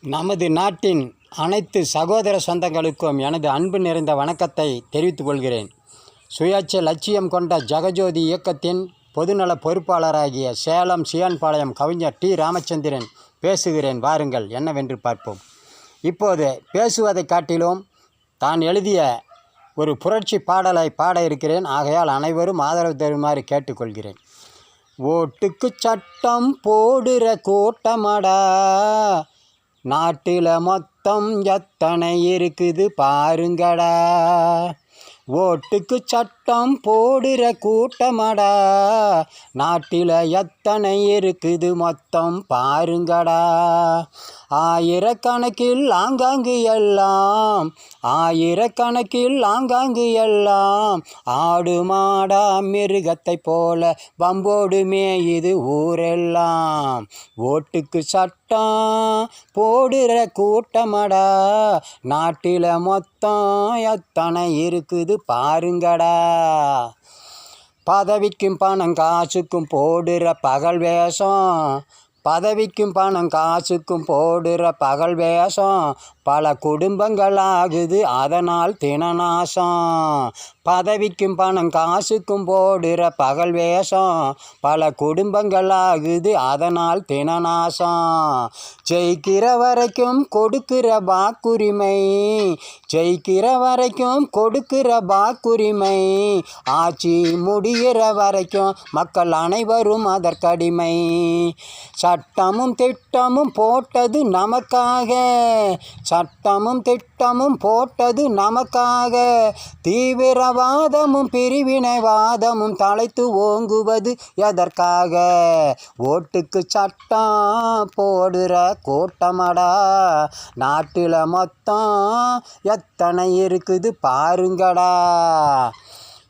நமது நாட்டின் அனைத்து சகோதர சொந்தங்களுக்கும் எனது அன்பு நிறைந்த வணக்கத்தை தெரிவித்துக் கொள்கிறேன். சுயாட்சி லட்சியம் கொண்ட ஜெகஜோதி இயக்கத்தின் பொதுநல பொறுப்பாளராகிய சேலம் சியான்பாளையம் கவிஞர் டி. ராமச்சந்திரன் பேசுகிறேன். வாருங்கள் என்னவென்று பார்ப்போம். இப்போது பேசுவதைக் காட்டிலும் தான் எழுதிய ஒரு புரட்சி பாடலை பாட இருக்கிறேன். ஆகையால் அனைவரும் ஆதரவு தருமாறு கேட்டுக்கொள்கிறேன். ஓட்டுக்கு சட்டம் போடுற கூட்டமடா நாட்டில் மொத்தம் எத்தனை இருக்குது பாருங்கடா. ஓட்டுக்கு சட்டம் போடுற கூட்டமடா. நாட்டில் எத்தனை இருக்குது மொத்தம் பாருங்கடா. ஆயிரக்கணக்கில் ஆங்காங்கு எல்லாம் ஆயிரக்கணக்கில் ஆங்காங்கு எல்லாம். ஆடு மாடா மிருகத்தை போல வம்போடுமே இது ஊரெல்லாம். ஓட்டுக்கு சட்டம் போடுற கூட்டமடா. நாட்டில் மொத்தம் எத்தனை இருக்குது பாருங்கடா. பதவிக்கும் பணம் காசுக்கும் போடுற பகல் வேஷம். பதவிக்கும் பணம் காசுக்கும் போடுற பகல் வேஷம். பல குடும்பங்கள் ஆகுது அதனால் தினநாசம். பதவிக்கும் பணம் காசுக்கும் போடுற பகல் வேஷம். பல குடும்பங்கள் ஆகுது அதனால் தினநாசம். ஜெயிக்கிற வரைக்கும் கொடுக்கிற வாக்குரிமை. ஜெயிக்கிற வரைக்கும் கொடுக்கிற வாக்குரிமை. ஆட்சி முடிகிற வரைக்கும் மக்கள் அனைவரும் அதற்கடிமை. சட்டமும் திட்டமும் போட்டது நமக்காக. சட்டமும் திட்டமும் போட்டது நமக்காக. தீவிரவாதமும் பிரிவினைவாதமும் தலைத்து ஓங்குவது எதற்காக? ஓட்டுக்கு சட்டம் போடுற கூட்டமடா. நாட்டில் மொத்தம் எத்தனை இருக்குது பாருங்கடா.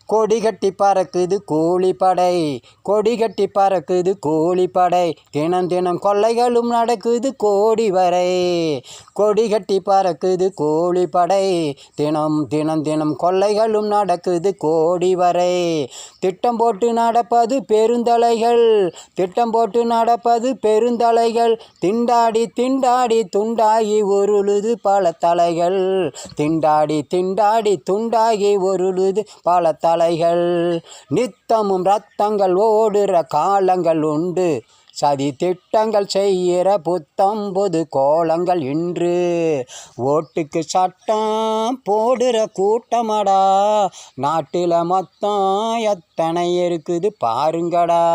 கொடி கட்டி பறக்குது கூலிப்படை. கொடி கட்டி பறக்குது கூலிப்படை. தினம் தினம் கொள்ளைகளும் நடக்குது கோடி வரை. கொடி கட்டி பறக்குது கூலிப்படை. தினம் தினம் தினம் கொள்ளைகளும் நடக்குது கோடி வரை. திட்டம் போட்டு நடப்பது பெருந்தலைகள். திட்டம் போட்டு நடப்பது பெருந்தலைகள். திண்டாடி திண்டாடி துண்டாகி உருளுது பல தலைகள். திண்டாடி திண்டாடி துண்டாகி உருளுது பல தலைகள் நித்தமும் ரத்தங்கள் ஓடுற காலங்கள் உண்டு. சதி திட்டங்கள் செய்கிற புத்தம்புது கோலங்கள் இன்று. ஓட்டுக்கு சட்டம் போடுற கூட்டமடா. நாட்டில் மொத்தம் எத்தனை இருக்குது பாருங்கடா.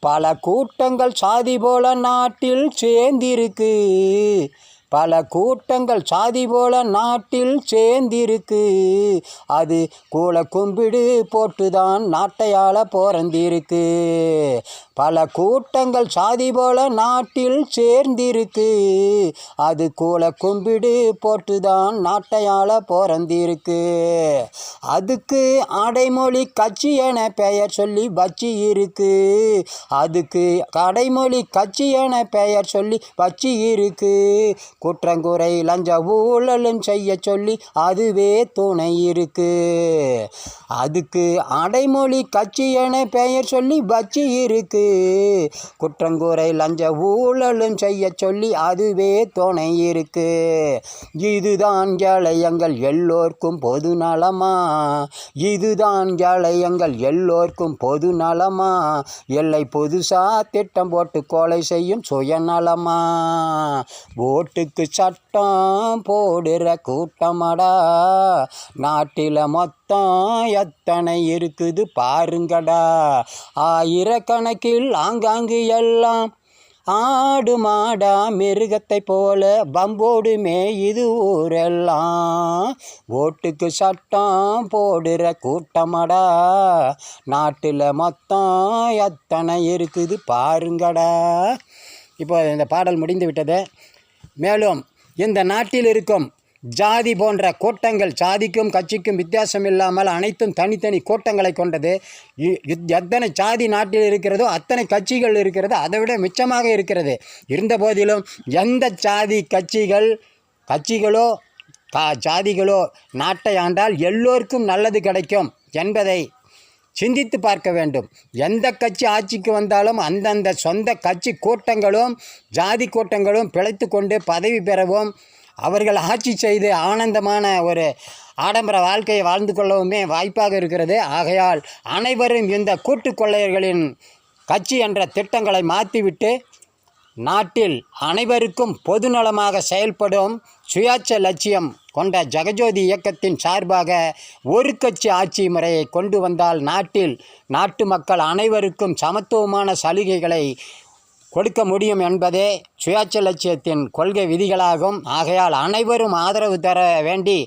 பல கூட்டங்கள் சாதி போல நாட்டில் சேர்ந்திருக்கு. பல கூட்டங்கள் சாதி போல நாட்டில் சேர்ந்திருக்கு. அது கூல கும்பிடு போட்டுதான் நாட்டையால் பிறந்திருக்கு. பல கூட்டங்கள் சாதி போல நாட்டில் சேர்ந்திருக்கு. அது கூல கும்பிடு போட்டுதான் நாட்டையால் பிறந்திருக்கு. அதுக்கு அடைமொழி கட்சி என பெயர் சொல்லி வச்சு இருக்கு அதுக்கு கடைமொழி கட்சி என பெயர் சொல்லி வச்சு இருக்கு குற்றங்குறை லஞ்ச ஊழலும் செய்ய சொல்லி அதுவே துணை இருக்கு. அதுக்கு அடைமொழி கட்சி என பெயர் சொல்லி வச்சு இருக்கு. குற்றங்குறை லஞ்ச ஊழலும் செய்ய சொல்லி அதுவே துணை இருக்கு. இதுதான் ஜலயங்கள் எல்லோர்க்கும் பொது நலமா? இதுதான் ஜலயங்கள் எல்லோர்க்கும் பொது நலமா? எல்லை புதுசா திட்டம் போட்டு கொலை செய்யும் சுயநலமா? ஓட்டு ஓட்டுக்கு சட்டம் போடுற கூட்டமடா. நாட்டில் மொத்தம் எத்தனை இருக்குது பாருங்கடா. ஆயிரக்கணக்கில் ஆங்காங்கு எல்லாம் ஆடு மாடா மிருகத்தை போல பம்போடுமே இது ஊரெல்லாம். ஓட்டுக்கு சட்டம் போடுற கூட்டமடா. நாட்டில் மொத்தம் எத்தனை இருக்குது பாருங்கடா. இப்போ இந்த பாடல் முடிந்து விட்டது. மேலும் இந்த நாட்டில் இருக்கும் ஜாதி போன்ற கூட்டங்கள் சாதிக்கும் கட்சிக்கும் வித்தியாசம் இல்லாமல் அனைத்தும் தனித்தனி கூட்டங்களை கொண்டது. இ- எத்தனை ஜாதி நாட்டில் இருக்கிறதோ அத்தனை கட்சிகள் இருக்கிறது அதை விட மிச்சமாக இருக்கிறது. இருந்த போதிலும் எந்த ஜாதி கட்சிகள் கட்சிகளோ கா ஜாதிகளோ நாட்டை ஆண்டால் எல்லோருக்கும் நல்லது கிடைக்கும் என்பதை சிந்தித்து பார்க்க வேண்டும். எந்த கட்சி ஆட்சிக்கு வந்தாலும் அந்தந்த சொந்த கட்சி கூட்டங்களும் ஜாதி கூட்டங்களும் பிழைத்து கொண்டு பதவி பெறவும் அவர்கள் ஆட்சி செய்து ஆனந்தமான ஒரு ஆடம்பர வாழ்க்கையை வாழ்ந்து கொள்ளவுமே வாய்ப்பாக இருக்கிறது. ஆகையால் அனைவரும் இந்த கூட்டு கொள்ளையர்களின் கட்சி என்ற திட்டங்களை மாற்றிவிட்டு நாட்டில் அனைவருக்கும் பொதுநலமாக செயல்படும் சுயாட்ச லட்சியம் கொண்ட ஜெகஜோதி இயக்கத்தின் சார்பாக ஒரு கட்சி ஆட்சி முறையை கொண்டு வந்தால் நாட்டில் நாட்டு மக்கள் அனைவருக்கும் சமத்துவமான சலுகைகளை கொடுக்க முடியும் என்பதே சுயாட்ச லட்சியத்தின் கொள்கை விதிகளாகும். ஆகையால் அனைவரும் ஆதரவு தர வேண்டி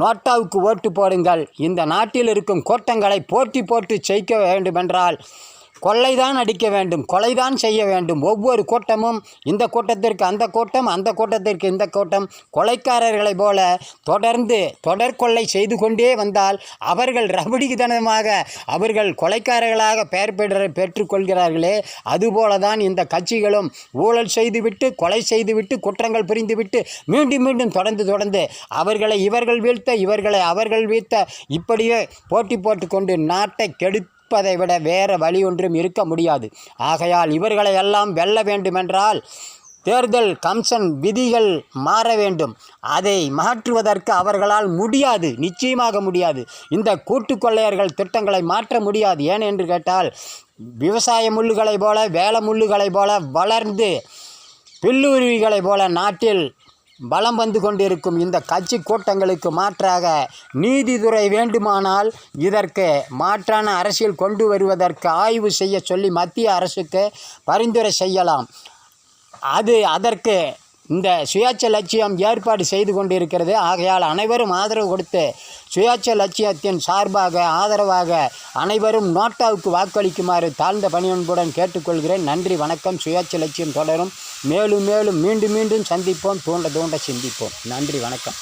நோட்டாவுக்கு ஓட்டு போடுங்கள். இந்த நாட்டில் இருக்கும் கோட்டங்களை போட்டி போட்டு ஜெயிக்க வேண்டுமென்றால் கொள்ளைதான் அடிக்க வேண்டும் கொலைதான் செய்ய வேண்டும். ஒவ்வொரு கூட்டமும் இந்த கூட்டத்திற்கு அந்த கூட்டம் அந்த கூட்டத்திற்கு இந்த கூட்டம். கொலைக்காரர்களைப் போல தொடர்ந்து தொடர்கொள்ளை செய்து கொண்டே வந்தால் அவர்கள் ரபடிதனமாக அவர்கள் கொலைக்காரர்களாக பெயர் பெற்ற பெற்றுக்கொள்கிறார்களே. அதுபோல தான் இந்த கட்சிகளும் ஊழல் செய்துவிட்டு கொலை செய்துவிட்டு குற்றங்கள் புரிந்துவிட்டு மீண்டும் மீண்டும் தொடர்ந்து தொடர்ந்து அவர்களை இவர்கள் வீழ்த்த இவர்களை அவர்கள் வீழ்த்த இப்படியே போட்டி போட்டுக்கொண்டு நாட்டை கெடுத்து இருப்பதை விட வேறு வழி ஒன்றும் இருக்க முடியாது. ஆகையால் இவர்களை எல்லாம் வெல்ல வேண்டுமென்றால் தேர்தல் கம்சன் விதிகள் மாற வேண்டும். அதை மாற்றுவதற்கு அவர்களால் முடியாது நிச்சயமாக முடியாது. இந்த கூட்டு கொள்ளையர்கள் திட்டங்களை மாற்ற முடியாது. ஏன் என்று கேட்டால் விவசாய முள்ளுகளைப் போல வேலை முள்ளுகளைப் போல வளர்ந்து பில்லுருவிகளைப் போல நாட்டில் பலம் வந்து கொண்டிருக்கும் இந்த கட்சி கூட்டங்களுக்கு மாற்றாக நீதித்துறை வேண்டுமானால் இதற்கு மாற்றான அரசியல் கொண்டு வருவதற்கு ஆய்வு செய்ய சொல்லி மத்திய அரசுக்கு பரிந்துரை செய்யலாம். அது அதற்கு இந்த சுயாட்ச லட்சியம் ஏற்பாடு செய்து கொண்டிருக்கிறது. ஆகையால் அனைவரும் ஆதரவு கொடுத்து சுயாட்ச லட்சியத்தின் சார்பாக ஆதரவாக அனைவரும் நோட்டாவுக்கு வாக்களிக்குமாறு தாழ்ந்த பணியன்புடன் கேட்டுக்கொள்கிறேன். நன்றி வணக்கம். சுயாட்ச லட்சியம் தொடரும். மேலும் மேலும் மீண்டும் மீண்டும் சந்திப்போம் தூண்ட தூண்ட சிந்திப்போம். நன்றி வணக்கம்.